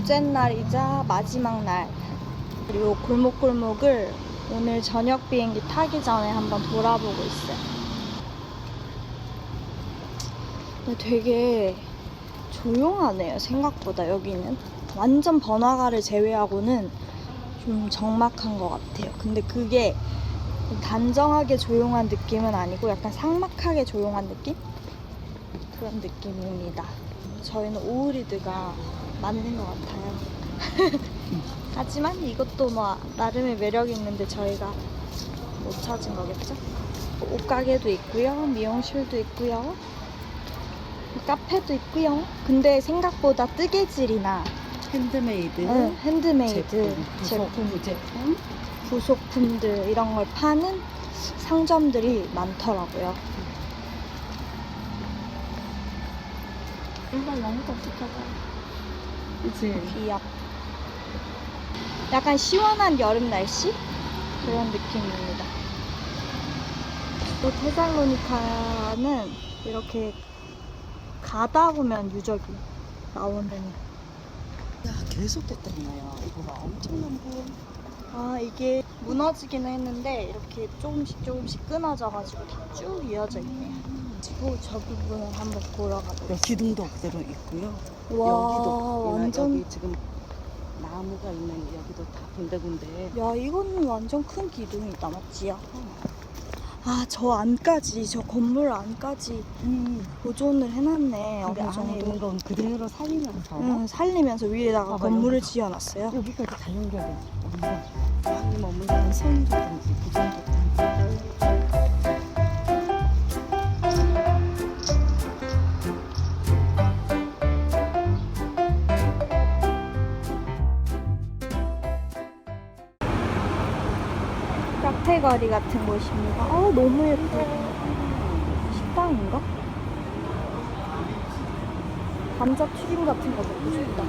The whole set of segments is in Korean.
둘째 날이자 마지막 날. 그리고 골목골목을 오늘 저녁 비행기 타기 전에 한번 돌아보고 있어요. 근데 되게 조용하네요, 생각보다 여기는. 완전 번화가를 제외하고는 좀 적막한 것 같아요. 근데 그게 단정하게 조용한 느낌은 아니고 약간 삭막하게 조용한 느낌? 그런 느낌입니다. 저희는 오우리드가 맞는 것 같아요. 하지만 이것도 뭐 나름의 매력이 있는데 저희가 못 찾은 거겠죠? 옷가게도 있고요. 미용실도 있고요. 카페도 있고요. 근데 생각보다 뜨개질이나 핸드메이드 응, 핸드메이드 제품, 제품, 부속 제품 부속품들 이런 걸 파는 상점들이 많더라고요. 일반 너무 따뜻하다. 그치 귀엽. 약간 시원한 여름 날씨 그런 느낌입니다. 또 테살로니카는 이렇게 가다 보면 유적이 나오는. 야 계속 됐다니까요 이거 봐 엄청난 거 아 이게 무너지기는 했는데 이렇게 조금씩 조금씩 끊어져가지고 다 쭉 이어져 있네요. 그리고 저 부분을 한번 보러 가볼게요. 기둥도 그대로 있고요 와 여기도 완전 여기 지금 나무가 있는 여기도 다 군데군데. 야 이거는 완전 큰 기둥이다 맞지요? 아 저 안까지 저 건물 안까지 음, 보존을 해놨네 근데 어느 안에 정도. 있는 건 그대로 살리면서? 응, 살리면서 위에다가 봐봐, 건물을 여기. 지어놨어요. 여기까지 다 연결돼 완전. 아니 머물던 선이라든지 부정 카페 거리 같은 곳입니다. 아 너무 예뻐 식당인가? 감자 튀김 같은 거 먹고 싶다.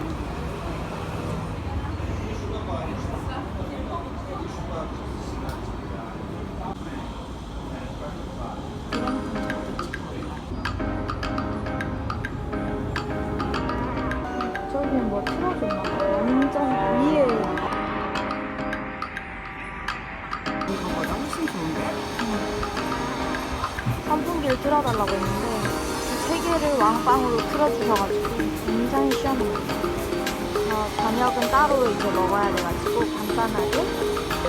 저 훨씬 좋은데? 선풍기를 틀어달라고 했는데 세 개를 왕빵으로 틀어주셔가지고 굉장히. 어, 저녁은 따로 이제 먹어야 돼가지고 간단하게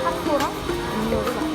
타코랑 음료를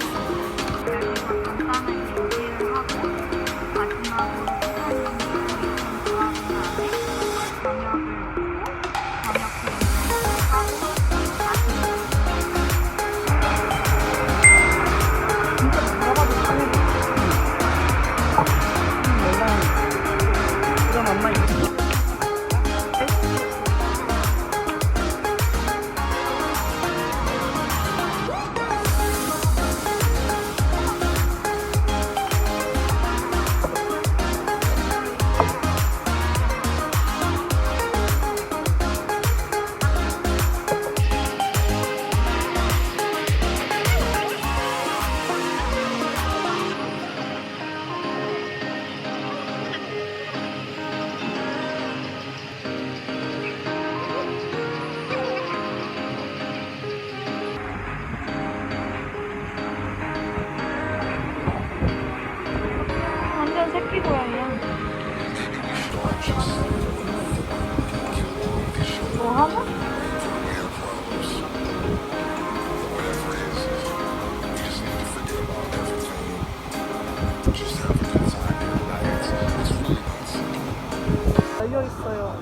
열려 있어요.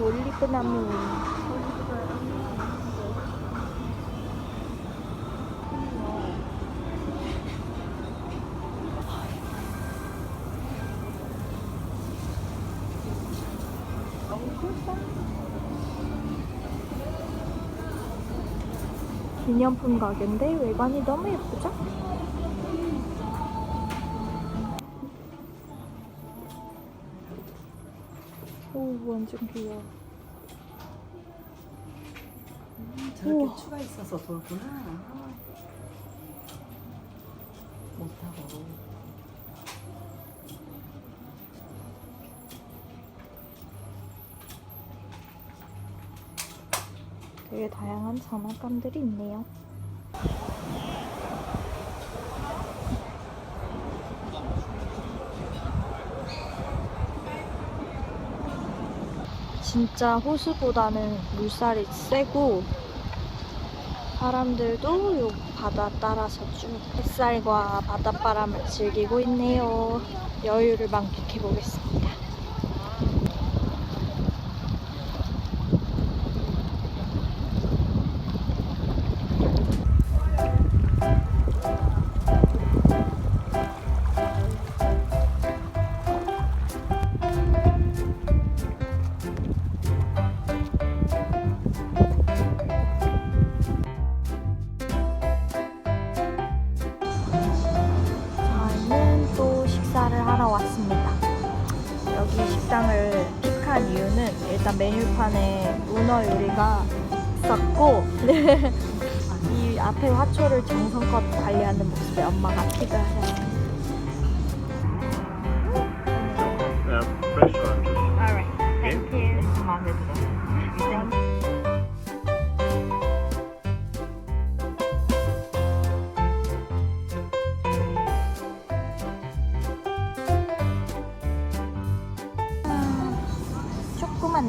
오, 올리브나무. 기념품 가게인데 외관이 너무 예쁘죠? 오 완전 귀여워. 저렇게 우와. 추가 있어서 돌구나 못하고 되게 다양한 장난감들이 있네요. 진짜 호수보다는 물살이 세고 사람들도 요 바다 따라서 쭉 햇살과 바닷바람을 즐기고 있네요. 여유를 만끽해 보겠습니다. 식당을 픽한 이유는 일단 메뉴판에 문어 요리가 있었고 이 앞에 화초를 정성껏 관리하는 모습에 엄마가. Yeah,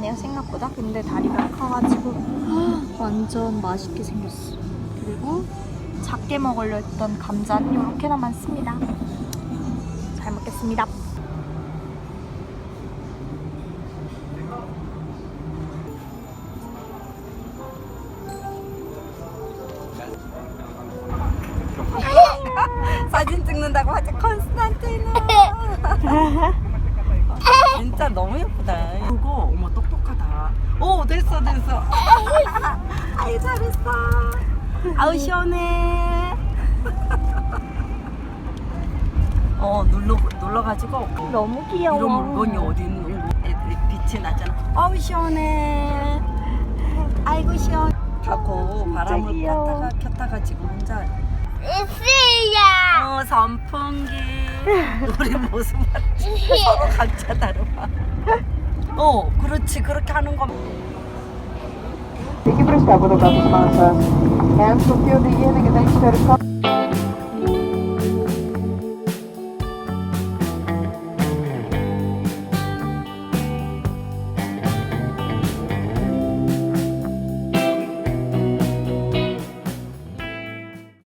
조그맣네요 생각보다 근데 다리가 커가지고 완전 맛있게 생겼어 그리고 작게 먹으려 했던 감자는 이렇게나 많습니다 잘 먹겠습니다 사진 찍는다고 하지 컨스탄티노. 진짜 너무 예쁘다. 그거 어머 똑똑하다. 오 됐어 됐어. 아이 잘했어. 아우 시원해. 어 눌러 눌러가지고 너무 귀여워 이런 물건이 어디 있는 거 애들이 빛이 나잖아. 아우 시원해. 아이고 시원. 하고 바람을 귀여워. 켰다가 켰다가 지금 혼자 으쓰야 어 선풍기 우리 모습 맞지? 서로 각자 다르마 어 그렇지 그렇게 하는 거 no fio de higiene que tem que ser